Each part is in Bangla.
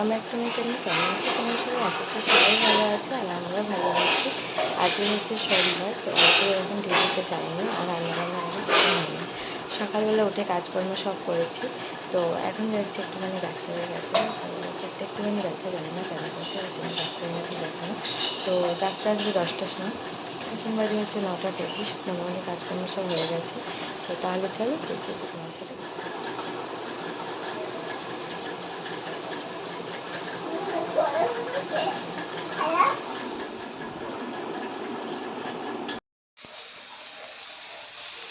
Welcome back to my channel কেমন আছে তোমার সবাই আশা করি সবাই ভালো আছে আর আমরা ভালো আছি। আজকে হচ্ছে সোমবার তো আজকে এখন ডিউটিতে যাইনি আর রান্নাবান্না কিছু হয়নি। সকালবেলা উঠে কাজকর্ম সব করেছি, তো এখন যাচ্ছি একটুখানি ডাক্তারের কাছে। একটুখানি ব্যথা জানি না, কেন করছে? ওই জন্য ডাক্তারের কাছে দেখানো। তো ডাক্তার আসবে দশটার সময়। এখন বাজে হচ্ছে নটা পঁচিশ মোটামুটি কাজকর্ম সব হয়ে গেছে। তো তাহলে চলো যেতে তোমার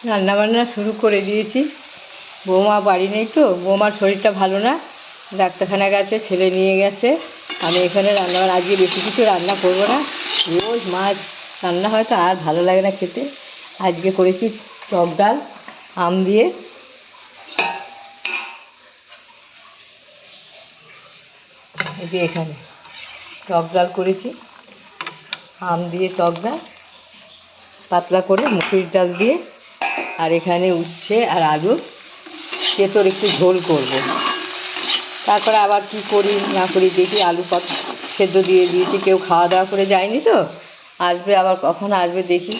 রান্নাবান্না শুরু করে দিয়েছি। বৌমা বাড়ি নেই তো, বৌমার শরীরটা ভালো না। ডাক্তারখানা গেছে, ছেলে নিয়ে গেছে। আমি এখানে রান্না আজকে বেশি কিছু রান্না করব না। রোজ মাছ রান্না হয়তো আর ভালো লাগে না খেতে। আজকে করেছি টক ডাল, আম দিয়ে। এই যে এখানে টক ডাল করেছি। আম দিয়ে টক ডাল, পাতলা করে মুসুরির ডাল দিয়ে। আর এখানে উচ্ছে আর আলু। তেঁতোর একটু ঝোল করব। তারপরে আবার কি করি না করি দেখি আলু কত সেদ্ধ দিয়ে দিয়েছি। কেউ খাওয়া দাওয়া করে যায়নি তো? আসবে আবার কখন আসবে দেখি।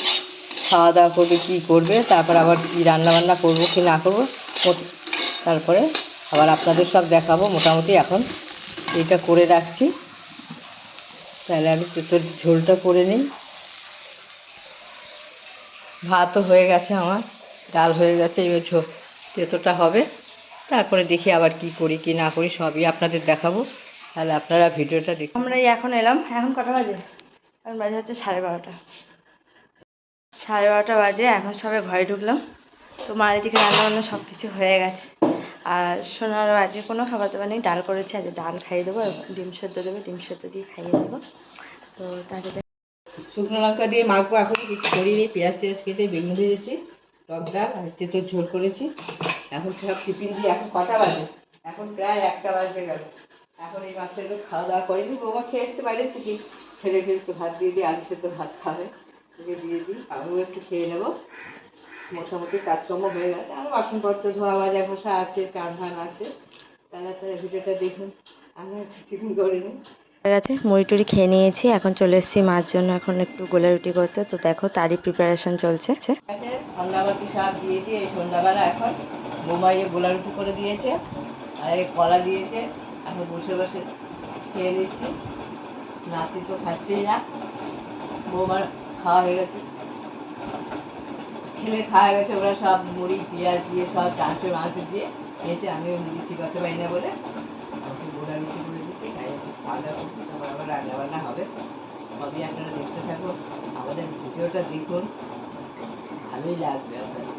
খাওয়া দাওয়া করবে, কী করবে, তারপর আবার কী রান্না বান্না করব, কি না করব তারপরে আবার আপনাদের সব দেখাবো। মোটামুটি এখন এটা করে রাখছি। তাহলে আমি তেঁতোর ঝোলটা করে নিই। ভাতও হয়ে গেছে আমার। ডাল হয়ে গেছে এবার ঝো তেঁতোটা হবে। তারপরে দেখি আবার কি করি কি না করি সবই আপনাদের দেখাবো। তাহলে আপনারা ভিডিওটা দেখুন। আমরা এই এখন এলাম। এখন কটা বাজে? এখন বাজে হচ্ছে সাড়ে বারোটা। সাড়ে বারোটা বাজে এখন সবাই ঘরে ঢুকলাম। তো মার এদিকে রান্না বান্না সব কিছু হয়ে গেছে। আর সোনার আজকে কোনো খাবার দাবার নেই। ডাল করেছে আজকে ডাল খাইয়ে দেবো ডিম সেদ্ধ দেবে ডিম সেদ্ধ দিয়ে খাইয়ে দেবো। তো তাকে শুকনো লঙ্কা দিয়ে মাখবো এখন কিছু করিনি। পেঁয়াজ টেয়াজ কেটে বেগুন ভেজেছি। টক আর তেঁতোর ঝোল করেছি। এখন সব টিফিন দিয়ে এখন কটা বাজে? এখন প্রায় একটা বাজে গেল। এখন এই বাচ্চাগুলো খাওয়া দাওয়া করেনি বৌমা খেয়ে এসছে বাইরে থেকে। ছেলেকে একটু ভাত দিয়ে দিই, আলু সেদ্ধ ভাত খাবে। ওকে দিয়ে দিই। আমিও একটু খেয়ে নেব। মোটামুটি কাজকর্ম হয়ে গেছে। আরও বাসনপত্র, ধোয়া মাজা ঘষা আছে, চান ধান আছে। তাহলে আপনারা ভিডিওটা দেখুন। আমরা টিফিন করিনি হয়ে গেছে। মুড়ি টুড়ি খেয়ে নিয়েছি। এখন চলে এসেছি মার জন্য। এখন একটু গোলা রুটি করতে। তো দেখো, তারই প্রিপারেশন চলছে। সন্ধ্যাবাতি সব দিয়ে দিয়ে সন্ধ্যাবেলা এখন বোমাই গোলা রুটি করে দিয়েছে, আর কলা দিয়েছে। এখন বসে বসে খেয়ে নিচ্ছি। নাতি তো খাচ্ছেই না। বৌমার খাওয়া হয়ে গেছে। ছেলে খাওয়া গেছে। ওরা সব মুড়ি, পেঁয়াজ দিয়ে সব চাঁচো মাছ দিয়ে খেয়েছে। আমিও মুড়ি চিবাতে পারি না বলে। আমাকে গোলা রুটি বলে দিচ্ছি, তাই খাওয়া দাওয়া করছি, তারপর আবার রান্না বান্না হবে। সবই আপনারা দেখতে থাকুন, আমাদের ভিডিওটা দেখুন, ভালোই লাগবে আপনাদের।